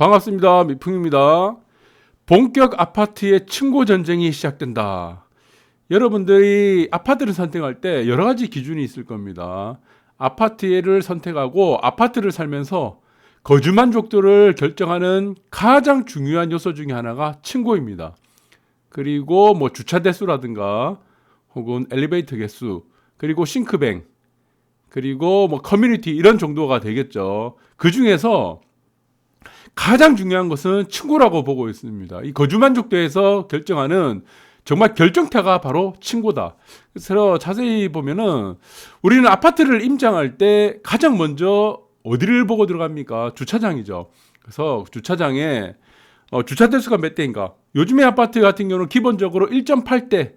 반갑습니다. 미풍입니다. 본격 아파트의 층고 전쟁이 시작된다. 여러분들이 아파트를 선택할 때 여러 가지 기준이 있을 겁니다. 아파트를 선택하고 아파트를 살면서 거주 만족도를 결정하는 가장 중요한 요소 중에 하나가 층고입니다. 그리고 뭐 주차 대수라든가 혹은 엘리베이터 개수, 그리고 싱크뱅, 그리고 뭐 커뮤니티 이런 정도가 되겠죠. 그 중에서 가장 중요한 것은 친구라고 보고 있습니다. 이 거주 만족도에서 결정하는 정말 결정타가 바로 친구다. 그래서 자세히 보면은 우리는 아파트를 임장할 때 가장 먼저 어디를 보고 들어갑니까? 주차장이죠. 그래서 주차장에 어, 주차 대수가 몇 대인가? 요즘의 아파트 같은 경우는 기본적으로 1.8대,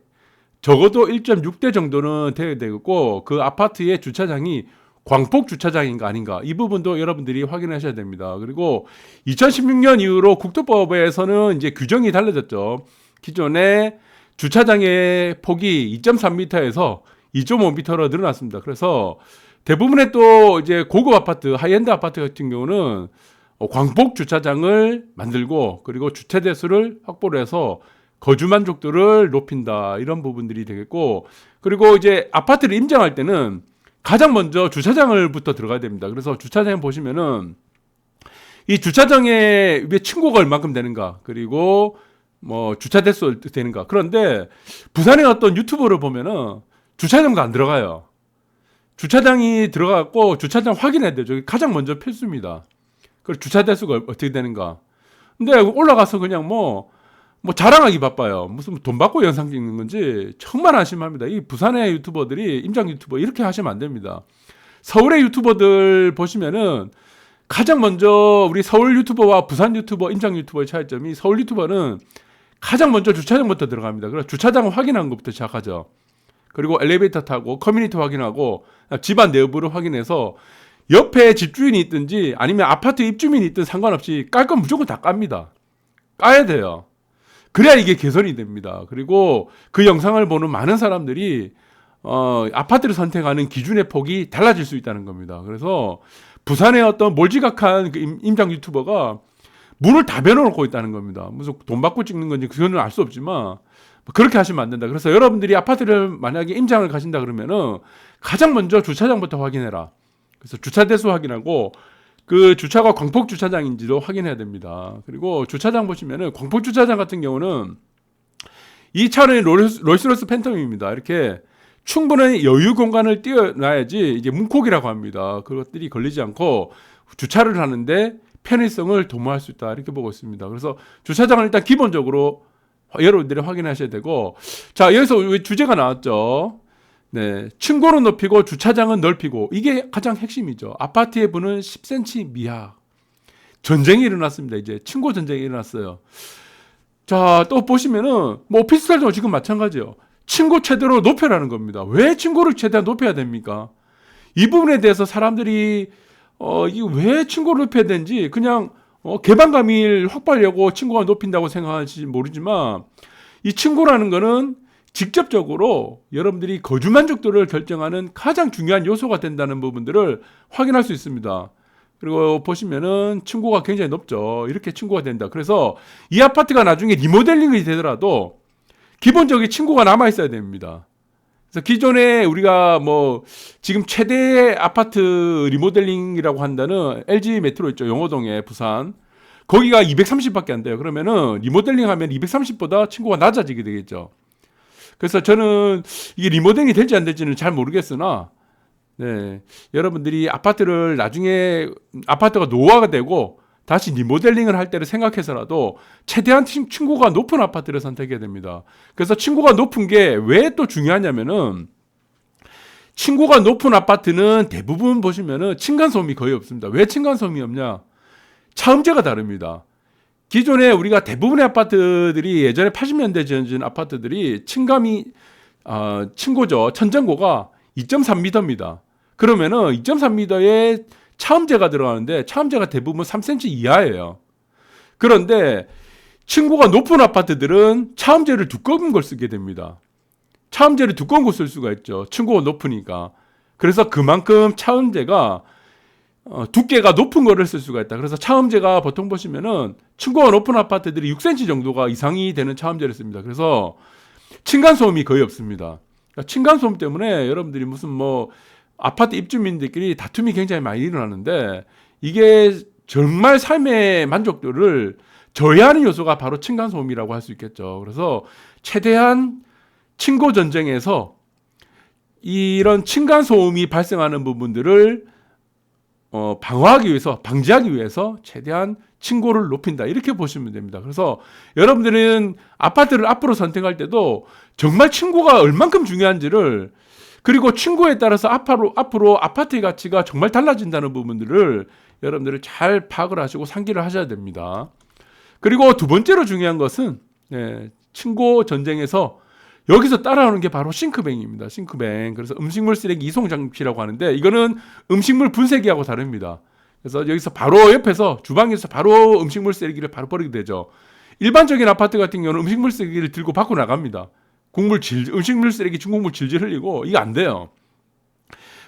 적어도 1.6대 정도는 되어야 되고 그 아파트의 주차장이 광폭 주차장인가 아닌가 이 부분도 여러분들이 확인하셔야 됩니다. 그리고 2016년 이후로 국토법에서는 이제 규정이 달라졌죠. 기존에 주차장의 폭이 2.3m에서 2.5m로 늘어났습니다. 그래서 대부분의 또 이제 고급 아파트, 하이엔드 아파트 같은 경우는 광폭 주차장을 만들고 그리고 주차 대수를 확보를 해서 거주 만족도를 높인다 이런 부분들이 되겠고 그리고 이제 아파트를 임장할 때는 가장 먼저 주차장을부터 들어가야 됩니다. 그래서 주차장 보시면은 이 주차장에 왜 층고가 얼만큼 되는가 그리고 뭐 주차 대수 되는가 그런데 부산의 어떤 유튜버를 보면은 주차장도 안 들어가요. 주차장이 들어갔고 주차장 확인해야. 저기 가장 먼저 필수입니다. 그 주차 대수가 어떻게 되는가. 근데 올라가서 그냥 뭐, 뭐 자랑하기 바빠요. 무슨 돈 받고 영상 찍는 건지 정말 안심합니다. 이 부산의 유튜버들이 임장 유튜버 이렇게 하시면 안 됩니다. 서울의 유튜버들 보시면은 가장 먼저 우리 서울 유튜버와 부산 유튜버, 임장 유튜버의 차이점이 서울 유튜버는 가장 먼저 주차장부터 들어갑니다. 그래서 주차장 확인한 것부터 시작하죠. 그리고 엘리베이터 타고 커뮤니티 확인하고 집안 내부를 확인해서 옆에 집주인이 있든지 아니면 아파트 입주민이 있든 상관없이 깔 건 무조건 다 깝니다. 까야 돼요. 그래야 이게 개선이 됩니다. 그리고 그 영상을 보는 많은 사람들이 어, 아파트를 선택하는 기준의 폭이 달라질 수 있다는 겁니다. 그래서 부산의 어떤 몰지각한 그 임, 임장 유튜버가 문을 다 배워놓고 있다는 겁니다. 무슨 돈 받고 찍는 건지 그거는 알 수 없지만 그렇게 하시면 안 된다. 그래서 여러분들이 아파트를 만약에 임장을 가신다 그러면은 가장 먼저 주차장부터 확인해라. 그래서 주차 대수 확인하고 그 주차가 광폭 주차장인지도 확인해야 됩니다. 그리고 주차장 보시면은 광폭 주차장 같은 경우는 이 차는 롤스, 롤스로스 팬텀입니다. 이렇게 충분한 여유 공간을 띄워놔야지 이제 문콕이라고 합니다. 그것들이 걸리지 않고 주차를 하는데 편의성을 도모할 수 있다 이렇게 보고 있습니다. 그래서 주차장은 일단 기본적으로 여러분들이 확인하셔야 되고 자 여기서 주제가 나왔죠. 네, 층고는 높이고 주차장은 넓히고 이게 가장 핵심이죠. 아파트의 부는 10cm 미하. 전쟁이 일어났습니다. 이제 층고 전쟁이 일어났어요. 자, 또 보시면은 뭐 오피스텔도 지금 마찬가지예요. 층고 최대로 높여라는 겁니다. 왜 층고를 최대한 높여야 됩니까? 이 부분에 대해서 사람들이 어, 이게 왜 층고를 높여야 되는지 그냥 어, 개방감을 확보하려고 층고가 높인다고 생각하실지 모르지만 이 층고라는 거는 직접적으로 여러분들이 거주 만족도를 결정하는 가장 중요한 요소가 된다는 부분들을 확인할 수 있습니다. 그리고 보시면은 층고가 굉장히 높죠. 이렇게 층고가 된다. 그래서 이 아파트가 나중에 리모델링이 되더라도 기본적인 층고가 남아 있어야 됩니다. 그래서 기존에 우리가 뭐 지금 최대 아파트 리모델링이라고 한다는 LG 메트로 있죠. 용호동에 부산. 거기가 230밖에 안 돼요. 그러면은 리모델링 하면 230보다 층고가 낮아지게 되겠죠. 그래서 저는 이게 리모델링이 될지 안 될지는 잘 모르겠으나 네. 여러분들이 아파트를 나중에 아파트가 노후화가 되고 다시 리모델링을 할 때를 생각해서라도 최대한 층고가 높은 아파트를 선택해야 됩니다. 그래서 층고가 높은 게 왜 또 중요하냐면은 층고가 높은 아파트는 대부분 보시면은 층간소음이 거의 없습니다. 왜 층간소음이 없냐? 차음재가 다릅니다. 기존에 우리가 대부분의 아파트들이 예전에 80년대 지어진 아파트들이 층감이 어, 층고죠. 천정고가 2.3m입니다. 그러면은 2.3m에 차음재가 들어가는데 차음재가 대부분 3cm 이하예요. 그런데 층고가 높은 아파트들은 차음재를 두꺼운 걸 쓰게 됩니다. 차음재를 두꺼운 걸 쓸 수가 있죠. 층고가 높으니까. 그래서 그만큼 차음재가 어, 두께가 높은 거를 쓸 수가 있다. 그래서 차음제가 보통 보시면은 층고가 높은 아파트들이 6cm 정도가 이상이 되는 차음제를 씁니다. 그래서 층간 소음이 거의 없습니다. 그러니까 층간 소음 때문에 여러분들이 무슨 뭐 아파트 입주민들끼리 다툼이 굉장히 많이 일어나는데 이게 정말 삶의 만족도를 저해하는 요소가 바로 층간 소음이라고 할 수 있겠죠. 그래서 최대한 층고 전쟁에서 이런 층간 소음이 발생하는 부분들을 어, 방어하기 위해서 방지하기 위해서 최대한 층고를 높인다 이렇게 보시면 됩니다. 그래서 여러분들은 아파트를 앞으로 선택할 때도 정말 층고가 얼만큼 중요한지를 그리고 층고에 따라서 앞으로 앞으로 아파트의 가치가 정말 달라진다는 부분들을 여러분들이 잘 파악을 하시고 상기를 하셔야 됩니다. 그리고 두 번째로 중요한 것은 예, 층고 전쟁에서 여기서 따라오는 게 바로 싱크뱅입니다. 싱크뱅. 그래서 음식물 쓰레기 이송 장치라고 하는데 이거는 음식물 분쇄기하고 다릅니다. 그래서 여기서 바로 옆에서 주방에서 바로 음식물 쓰레기를 바로 버리게 되죠. 일반적인 아파트 같은 경우는 음식물 쓰레기를 들고 밖으로 나갑니다. 국물 질, 음식물 쓰레기 중국물 질질 흘리고 이거 안 돼요.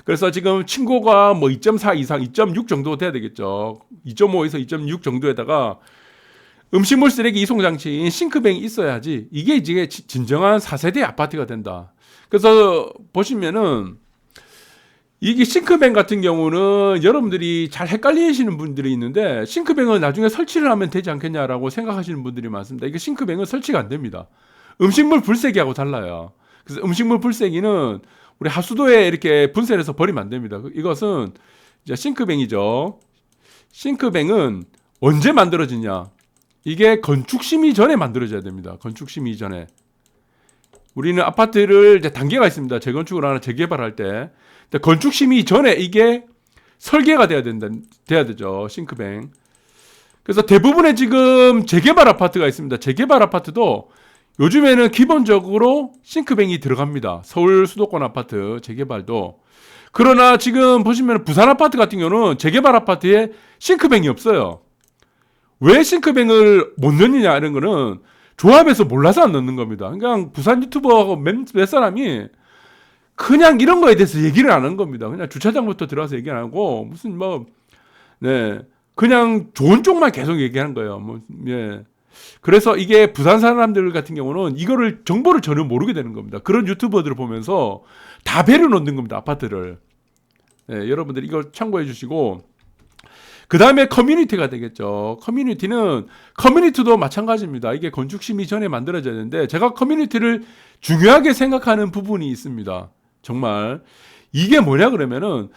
그래서 지금 층고가 뭐 2.4 이상, 2.6 정도 돼야 되겠죠. 2.5에서 2.6 정도에다가 음식물 쓰레기 이송 장치인 싱크뱅이 있어야지 이게 이제 지- 진정한 4세대 아파트가 된다. 그래서 보시면은 이게 싱크뱅 같은 경우는 여러분들이 잘 헷갈리시는 분들이 있는데 싱크뱅은 나중에 설치를 하면 되지 않겠냐라고 생각하시는 분들이 많습니다. 이게 싱크뱅은 설치가 안 됩니다. 음식물 불세기하고 달라요. 그래서 음식물 불세기는 우리 하수도에 이렇게 분쇄를 해서 버리면 안 됩니다. 이것은 이제 싱크뱅이죠. 싱크뱅은 언제 만들어지냐? 이게 건축 심의 전에 만들어져야 됩니다. 건축 심의 전에. 우리는 아파트를 이제 단계가 있습니다. 재건축을 하나 재개발할 때. 건축 심의 전에 이게 설계가 돼야 된다. 돼야 되죠. 싱크뱅. 그래서 대부분의 지금 재개발 아파트가 있습니다. 재개발 아파트도 요즘에는 기본적으로 싱크뱅이 들어갑니다. 서울 수도권 아파트 재개발도. 그러나 지금 보시면 부산 아파트 같은 경우는 재개발 아파트에 싱크뱅이 없어요. 왜 싱크뱅을 못 넣느냐 이런 거는 조합에서 몰라서 안 넣는 겁니다. 그냥 부산 유튜버하고 몇, 몇 사람이 그냥 이런 거에 대해서 얘기를 안 하는 겁니다. 그냥 주차장부터 들어가서 얘기 안 하고 무슨 뭐 네. 그냥 좋은 쪽만 계속 얘기하는 거예요. 뭐 예. 그래서 이게 부산 사람들 같은 경우는 이거를 정보를 전혀 모르게 되는 겁니다. 그런 유튜버들을 보면서 다 배를 놓는 겁니다. 아파트를. 예, 여러분들 이걸 참고해 주시고 그 다음에 커뮤니티가 되겠죠. 커뮤니티는 커뮤니티도 마찬가지입니다. 이게 건축 심의 전에 만들어져야 되는데 제가 커뮤니티를 중요하게 생각하는 부분이 있습니다. 정말 이게 뭐냐 그러면은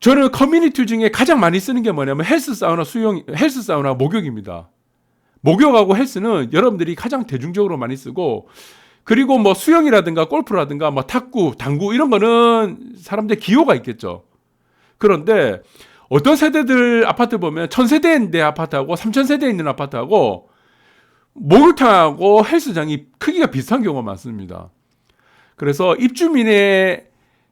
저는 커뮤니티 중에 가장 많이 쓰는 게 뭐냐면 헬스 사우나 수영 헬스 사우나 목욕입니다. 목욕하고 헬스는 여러분들이 가장 대중적으로 많이 쓰고 그리고 뭐 수영이라든가 골프라든가 뭐 탁구, 당구 이런 거는 사람들 기호가 있겠죠. 그런데 어떤 세대들 아파트 보면 천세대인데 아파트하고 삼천세대 있는 아파트하고 목욕탕하고 헬스장이 크기가 비슷한 경우가 많습니다. 그래서 입주민의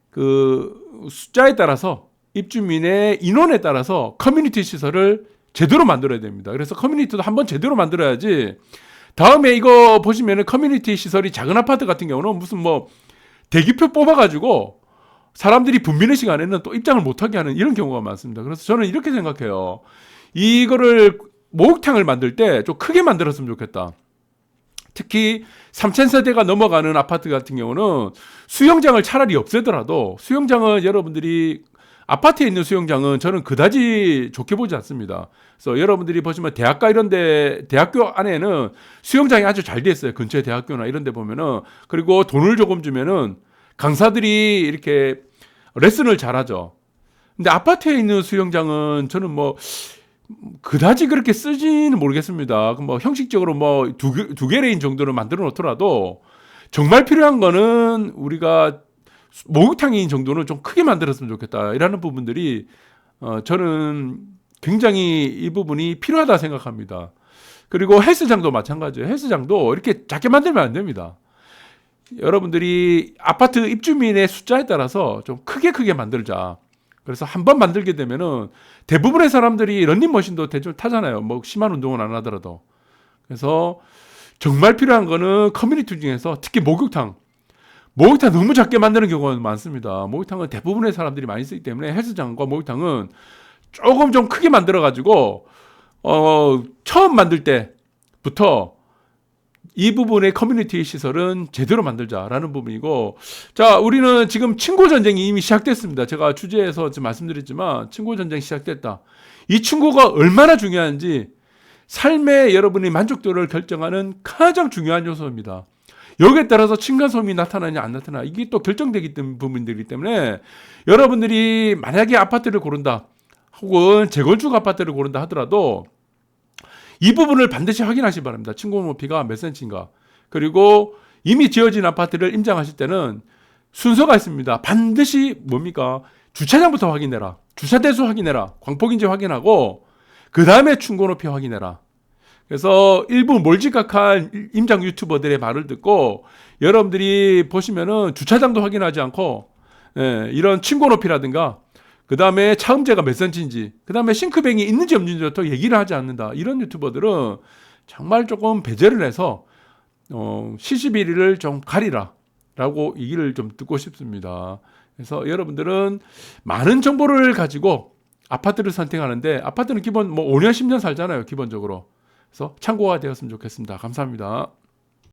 그 숫자에 따라서 입주민의 인원에 따라서 커뮤니티 시설을 제대로 만들어야 됩니다. 그래서 커뮤니티도 한번 제대로 만들어야지 다음에 이거 보시면은 커뮤니티 시설이 작은 아파트 같은 경우는 무슨 뭐 대기표 뽑아가지고 사람들이 분비는 시간에는 또 입장을 못하게 하는 이런 경우가 많습니다. 그래서 저는 이렇게 생각해요. 이거를 목욕탕을 만들 때 좀 크게 만들었으면 좋겠다. 특히 3천0세대가 넘어가는 아파트 같은 경우는 수영장을 차라리 없애더라도 수영장은 여러분들이 아파트에 있는 수영장은 저는 그다지 좋게 보지 않습니다. 그래서 여러분들이 보시면 대학가 이런데 대학교 안에는 수영장이 아주 잘 돼 있어요. 근처에 대학교나 이런데 보면은 그리고 돈을 조금 주면은 강사들이 이렇게 레슨을 잘하죠. 근데 아파트에 있는 수영장은 저는 뭐 그다지 그렇게 쓰지는 모르겠습니다. 그뭐 형식적으로 뭐두 개, 두개 레인 정도를 만들어 놓더라도 정말 필요한 거는 우리가 목욕탕인 정도는 좀 크게 만들었으면 좋겠다. 이라는 부분들이 어, 저는 굉장히 이 부분이 필요하다 생각합니다. 그리고 헬스장도 마찬가지예요. 헬스장도 이렇게 작게 만들면 안 됩니다. 여러분들이 아파트 입주민의 숫자에 따라서 좀 크게 크게 만들자. 그래서 한 번 만들게 되면은 대부분의 사람들이 런닝머신도 대충 타잖아요. 뭐 심한 운동은 안 하더라도. 그래서 정말 필요한 거는 커뮤니티 중에서 특히 목욕탕. 목욕탕 너무 작게 만드는 경우가 많습니다. 목욕탕은 대부분의 사람들이 많이 쓰기 때문에 헬스장과 목욕탕은 조금 좀 크게 만들어 가지고 어 처음 만들 때부터 이 부분의 커뮤니티 시설은 제대로 만들자라는 부분이고 자 우리는 지금 친구 전쟁이 이미 시작됐습니다. 제가 주제에서 지금 말씀드렸지만 친구 전쟁 시작됐다. 이 친구가 얼마나 중요한지 삶의 여러분의 만족도를 결정하는 가장 중요한 요소입니다. 여기에 따라서 층간소음이 나타나냐 안 나타나 이게 또 결정되기 때문에 부분들이기 때문에 여러분들이 만약에 아파트를 고른다 혹은 재건축 아파트를 고른다 하더라도 이 부분을 반드시 확인하시기 바랍니다. 층고 높이가 몇 센치인가. 그리고 이미 지어진 아파트를 임장하실 때는 순서가 있습니다. 반드시 뭡니까? 주차장부터 확인해라. 주차 대수 확인해라. 광폭인지 확인하고 그 다음에 충고 높이 확인해라. 그래서 일부 몰지각한 임장 유튜버들의 말을 듣고 여러분들이 보시면은 주차장도 확인하지 않고 예, 이런 층고 높이라든가 그 다음에 차음재가 몇 센치인지, 그 다음에 싱크뱅이 있는지 없는지부터 얘기를 하지 않는다. 이런 유튜버들은 정말 조금 배제를 해서, 어, 시시비리를 좀 가리라. 라고 얘기를 좀 듣고 싶습니다. 그래서 여러분들은 많은 정보를 가지고 아파트를 선택하는데, 아파트는 기본 뭐 5년, 10년 살잖아요. 기본적으로. 그래서 참고가 되었으면 좋겠습니다. 감사합니다.